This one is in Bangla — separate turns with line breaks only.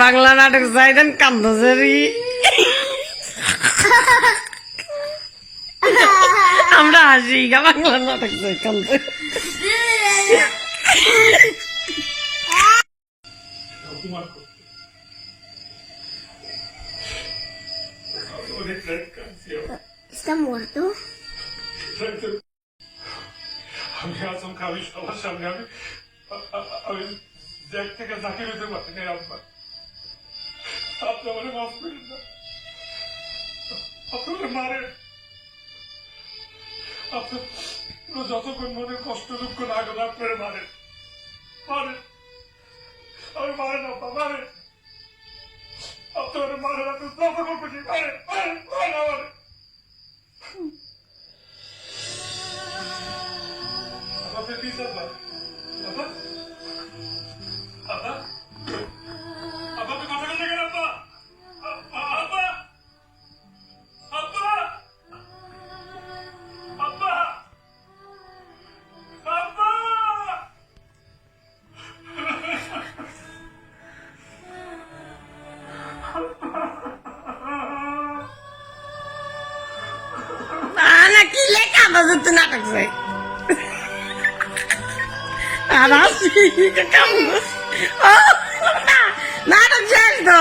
বাংলা নাটক চাইতেন কান্দরি আমরা হাসি গা বাংলা নাটক চাই কান্দে।
Está muerto?
আমি সবার সামনে আমি আমি জ্যাক থেকে জাকির হতে পারি নাই, আব্বা। আপনি আমার মাফ করেন না। মারেন। আপনি যতক্ষণ মনে কষ্ট দুঃখ না গেল আপনার মারেন। মারেন। আমি মারেন, আব্বা, মারেন। আপনি আমার মারেন আপনি মারেন মারেন। Abba bebeğiz abla. Abba. Abba. Abba bir koşa koşa gel abla. Abba. Abba. Abba.
Abba. Abba. Anak ile kamu tuh nak হাসি কান্দ নাটক শেষ তো